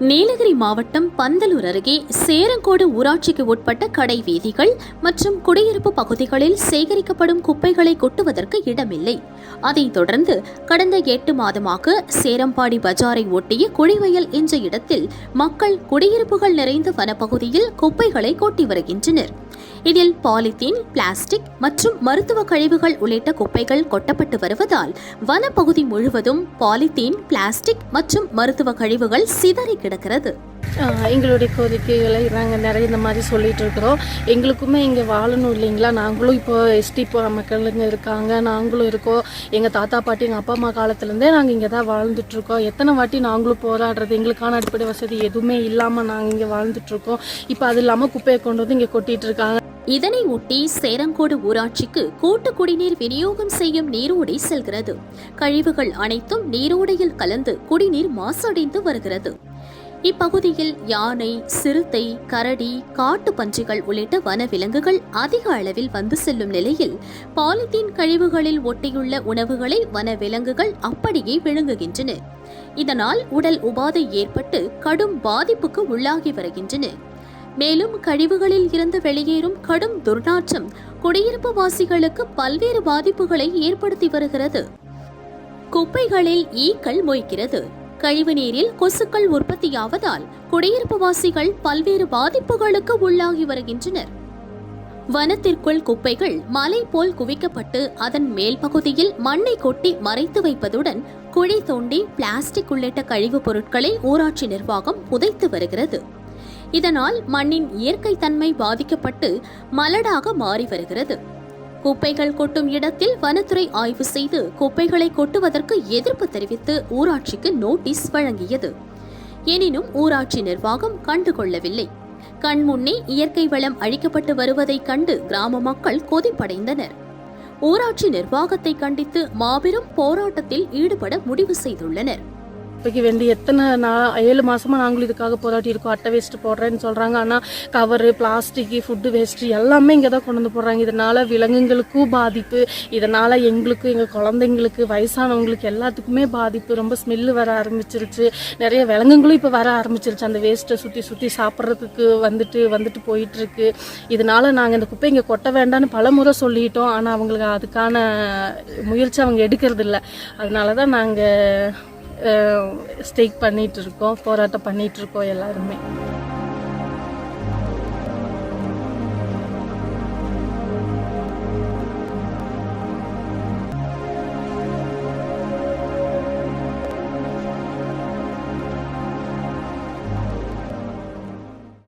நீலகிரி மாவட்டம் பந்தலூர் அருகே சேரங்கோடு ஊராட்சிக்கு உட்பட்ட கடை வீதிகள் மற்றும் குடியிருப்பு பகுதிகளில் சேகரிக்கப்படும் குப்பைகளை கொட்டுவதற்கு இடமில்லை. அதைத் தொடர்ந்து கடந்த எட்டு மாதமாக சேரம்பாடி பஜாரை ஒட்டிய குழிவயல் என்ற இடத்தில் மக்கள் குடியிருப்புகள் நிறைந்த வனப்பகுதியில் குப்பைகளை கொட்டி வருகின்றனர். இதில் பாலித்தீன் பிளாஸ்டிக் மற்றும் மருத்துவ கழிவுகள் உள்ளிட்ட குப்பைகள் கொட்டப்பட்டு வருவதால் வனப்பகுதி முழுவதும் பாலித்தீன் பிளாஸ்டிக் மற்றும் மருத்துவ கழிவுகள் சிதறி கிடக்கிறது. எங்களுடைய கோரிக்கைகளை நாங்கள் நிறைய இந்த மாதிரி சொல்லிட்டு இருக்கிறோம். எங்களுக்குமே இங்கே வாழணும் இல்லைங்களா? நாங்களும் இப்போ எஸ்டி மக்களுங்க இருக்காங்க நாங்களும் இருக்கோம். எங்கள் தாத்தா பாட்டி எங்கள் அப்பா அம்மா காலத்துலேருந்தே நாங்கள் இங்கே தான் வாழ்ந்துட்டு இருக்கோம். எத்தனை வாட்டி நாங்களும் போராடுறது எங்களுக்கான அடிப்படை வசதி எதுவுமே இல்லாமல் நாங்கள் இங்கே வாழ்ந்துட்டுருக்கோம் இப்போ அது இல்லாமல் குப்பையை கொண்டு வந்து இங்கே கொட்டிகிட்டு இருக்காங்க. இதனை ஒட்டி சேரங்கோடு ஊராட்சிக்கு கூட்டு குடிநீர் விநியோகம் செய்யும் நீரோடை செல்கிறது. கழிவுகள் அனைத்தும் நீரோடையில் கலந்து குடிநீர் மாசடைந்து வருகிறது. இப்பகுதியில் யானை சிறுத்தை கரடி காட்டு பன்றிகள் உள்ளிட்ட வனவிலங்குகள் அதிக அளவில் வந்து செல்லும் நிலையில் பாலித்தீன் கழிவுகளில் ஒட்டியுள்ள உணவுகளை வனவிலங்குகள் அப்படியே விழுங்குகின்றன. இதனால் உடல் உபாதை ஏற்பட்டு கடும் பாதிப்புக்கு உள்ளாகி வருகின்றன. மேலும் கழிவுகளில் இருந்து வெளியேறும் கடும் துர்நாற்றம் குடியிருப்பு வாசிகளுக்கு பல்வேறு பாதிப்புகளை ஏற்படுத்தி வருகிறது. குப்பைகளில் ஈக்கள் மொய்க்கிறது கழிவுநீரில் கொசுக்கள் உற்பத்தியாவதால் குடியிருப்பு வாசிகள் பல்வேறு பாதிப்புகளுக்கு உள்ளாகி வருகின்றனர். வனத்திற்குள் குப்பைகள் மலை போல் குவிக்கப்பட்டு அதன் மேல் பகுதியில் மண்ணை கொட்டி மறைத்து வைப்பதுடன் குழி தோண்டி பிளாஸ்டிக் உள்ளிட்ட கழிவுப் பொருட்களை ஊராட்சி நிர்வாகம் புதைத்து வருகிறது. இதனால் மண்ணின் இயற்கை தன்மை பாதிக்கப்பட்டு மலடாக மாறி வருகிறது. குப்பைகள் கொட்டும் இடத்தில் வனத்துறை ஆய்வு செய்து குப்பைகளை கொட்டுவதற்கு எதிர்ப்பு தெரிவித்து ஊராட்சிக்கு நோட்டீஸ் வழங்கியது. எனினும் ஊராட்சி நிர்வாகம் கண்டுகொள்ளவில்லை. கண்முன்னே இயற்கை வளம் அழிக்கப்பட்டு வருவதைக் கண்டு கிராம மக்கள் கொதிப்படைந்தனர். ஊராட்சி நிர்வாகத்தை கண்டித்து மாபெரும் போராட்டத்தில் ஈடுபட முடிவு செய்துள்ளனர். குப்பைக்கு வேண்டி எத்தனை நான் ஏழு மாதமாக நாங்களும் இதுக்காக போராட்டி இருக்கோம். அட்டை வேஸ்ட்டு போடுறேன்னு சொல்கிறாங்க ஆனால் கவரு பிளாஸ்டிக்கு ஃபுட்டு வேஸ்ட்டு எல்லாமே இங்கே தான் கொண்டு வந்து போடுறாங்க. இதனால விலங்குகளுக்கும் பாதிப்பு. இதனால் எங்களுக்கும் எங்கள் குழந்தைங்களுக்கு வயசானவங்களுக்கு எல்லாத்துக்குமே பாதிப்பு. ரொம்ப ஸ்மெல்லு வர ஆரம்பிச்சிருச்சு. நிறைய விலங்குகளும் இப்போ வர ஆரம்பிச்சிருச்சு. அந்த வேஸ்ட்டை சுற்றி சுற்றி சாப்பிட்றதுக்கு வந்துட்டு வந்துட்டு போயிட்டுருக்கு. இதனால் இதனால நாங்கள் இந்த குப்பை இங்கே கொட்ட வேண்டாம்னு பல முறை சொல்லிட்டோம். ஆனால் அவங்களுக்கு அதுக்கான முயற்சி அவங்க எடுக்கிறது இல்லை அதனால தான் நாங்கள் ஸ்டேக் பண்ணிகிட்டு இருக்கோம் போராட்டம் பண்ணிகிட்ருக்கோம் இருக்கோம் எல்லாருமே.